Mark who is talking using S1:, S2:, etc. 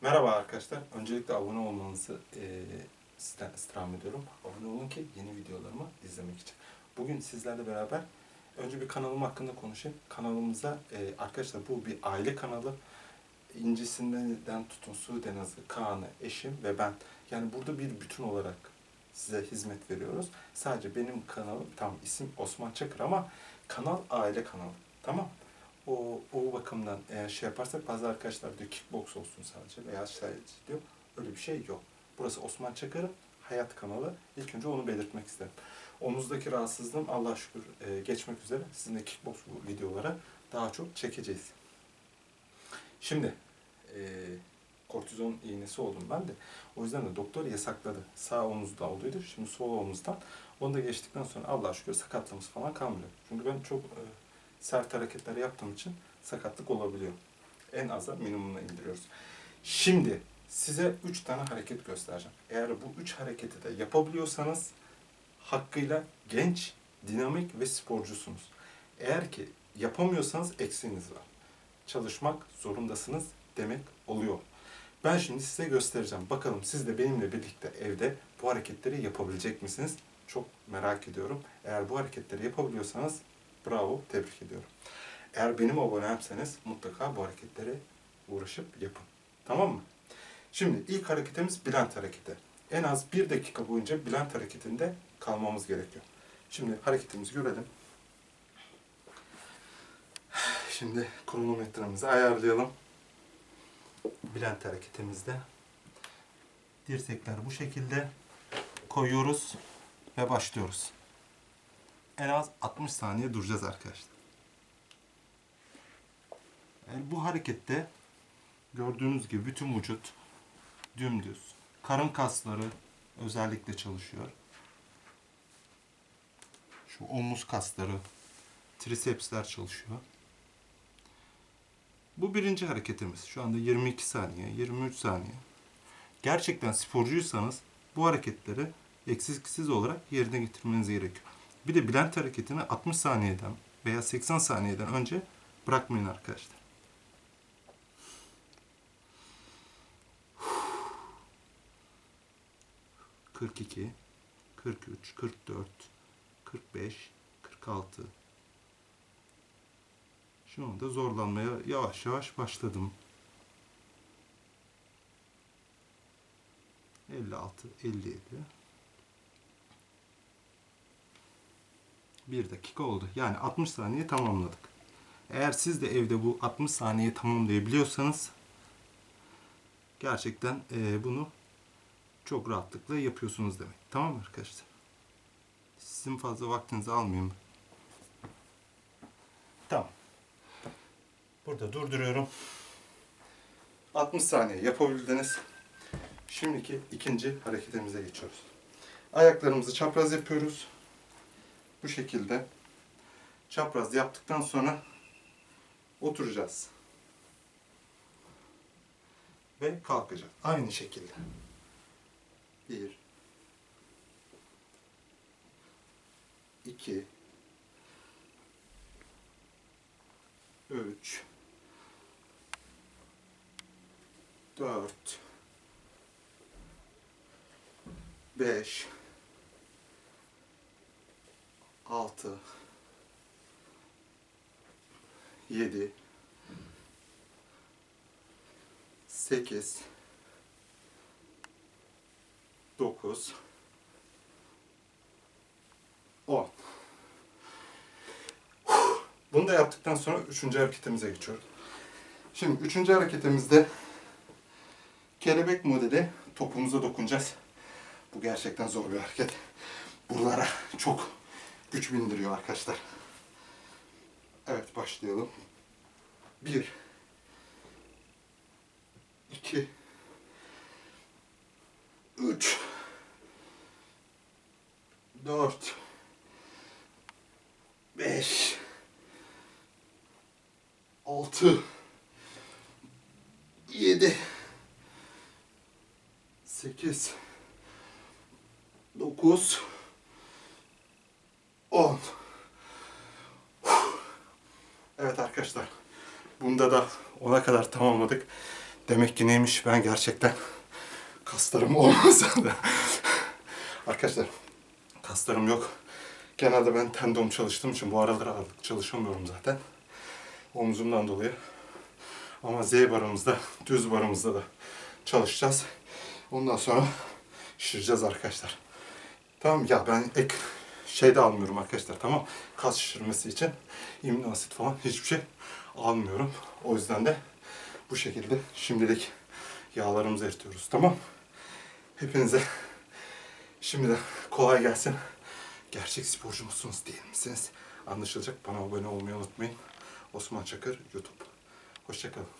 S1: Merhaba arkadaşlar. Öncelikle abone olmanızı e, istirham ediyorum. Abone olun ki yeni videolarımı izlemek için. Bugün sizlerle beraber önce bir kanalım hakkında konuşayım. Kanalımıza e, arkadaşlar bu bir aile kanalı. İncisinden tutun Sudenaz'ı, Kaan'ı, eşim ve ben. Yani burada bir bütün olarak size hizmet veriyoruz. Sadece benim kanalım, tam isim Osman Çakır ama kanal aile kanalı. Tamam o, o bakımdan eğer şey yaparsak bazı arkadaşlar diyor kickbox olsun sadece veya sadece diyor. Öyle bir şey yok. Burası Osman Çakır'ın hayat kanalı. İlk önce onu belirtmek isterim. Omuzdaki rahatsızlığım Allah şükür e, geçmek üzere. Sizinle kickbox videolara daha çok çekeceğiz. Şimdi e, kortizon iğnesi oldum ben de. O yüzden de doktor yasakladı. Sağ omuzda olduydu. Şimdi sol omuzdan. Onu da geçtikten sonra Allah şükür sakatlığımız falan kalmıyor. Çünkü ben çok e, sert hareketler yaptığım için sakatlık olabiliyor. En aza minimumuna indiriyoruz. Şimdi size 3 tane hareket göstereceğim. Eğer bu 3 hareketi de yapabiliyorsanız hakkıyla genç, dinamik ve sporcusunuz. Eğer ki yapamıyorsanız eksiğiniz var. Çalışmak zorundasınız demek oluyor. Ben şimdi size göstereceğim. Bakalım siz de benimle birlikte evde bu hareketleri yapabilecek misiniz? Çok merak ediyorum. Eğer bu hareketleri yapabiliyorsanız bravo, tebrik ediyorum. Eğer benim abonemseniz mutlaka bu hareketleri uğraşıp yapın. Tamam mı? Şimdi ilk hareketimiz Bülent hareketi. En az bir dakika boyunca Bülent hareketinde kalmamız gerekiyor. Şimdi hareketimizi görelim. Şimdi kronometremizi ayarlayalım. Bülent hareketimizde dirsekler bu şekilde koyuyoruz ve başlıyoruz. En az 60 saniye duracağız arkadaşlar. Yani bu harekette gördüğünüz gibi bütün vücut dümdüz. Karın kasları özellikle çalışıyor. Şu omuz kasları, trisepsler çalışıyor. Bu birinci hareketimiz. Şu anda 22 saniye, 23 saniye. Gerçekten sporcuysanız bu hareketleri eksiksiz olarak yerine getirmeniz gerekiyor. Bir de Bülent hareketini 60 saniyeden veya 80 saniyeden önce bırakmayın arkadaşlar. Kırk iki, kırk üç, kırk dört, kırk beş, kırk altı. Şu anda zorlanmaya yavaş yavaş başladım. 56, 57. Bir dakika oldu. Yani 60 saniye tamamladık. Eğer siz de evde bu 60 saniye tamamlayabiliyorsanız gerçekten eee, bunu çok rahatlıkla yapıyorsunuz demek. Tamam mı arkadaşlar? Sizin fazla vaktinizi almayayım. Tamam. Burada durduruyorum. 60 saniye yapabildiniz. Şimdiki ikinci hareketimize geçiyoruz. Ayaklarımızı çapraz yapıyoruz. Bu şekilde çapraz yaptıktan sonra oturacağız. Ve kalkacağız. Aynı şekilde. Bir. iki, Üç. Dört. Beş. 6 7 8 9 10 Bunu da yaptıktan sonra üçüncü hareketimize geçiyoruz. Şimdi üçüncü hareketimizde kelebek modeli topumuza dokunacağız. Bu gerçekten zor bir hareket. Buralara çok güç bindiriyor arkadaşlar. Evet başlayalım. Bir. iki, Üç. Dört. Beş. Altı. Yedi. Sekiz. Dokuz. 10. Evet arkadaşlar. Bunda da 10'a kadar tamamladık. Demek ki neymiş ben gerçekten kaslarım olmasa da. Arkadaşlar kaslarım yok. Genelde ben tendon çalıştığım için bu aralar ağırlık çalışamıyorum zaten. Omzumdan dolayı. Ama Z barımızda, düz barımızda da çalışacağız. Ondan sonra şişireceğiz arkadaşlar. Tamam ya ben ek şey de almıyorum arkadaşlar tamam. Kas şişirmesi için amino asit falan hiçbir şey almıyorum. O yüzden de bu şekilde şimdilik yağlarımızı eritiyoruz tamam. Hepinize şimdiden kolay gelsin. Gerçek sporcu musunuz değil misiniz? Anlaşılacak. Bana abone olmayı unutmayın. Osman Çakır YouTube. Hoşçakalın.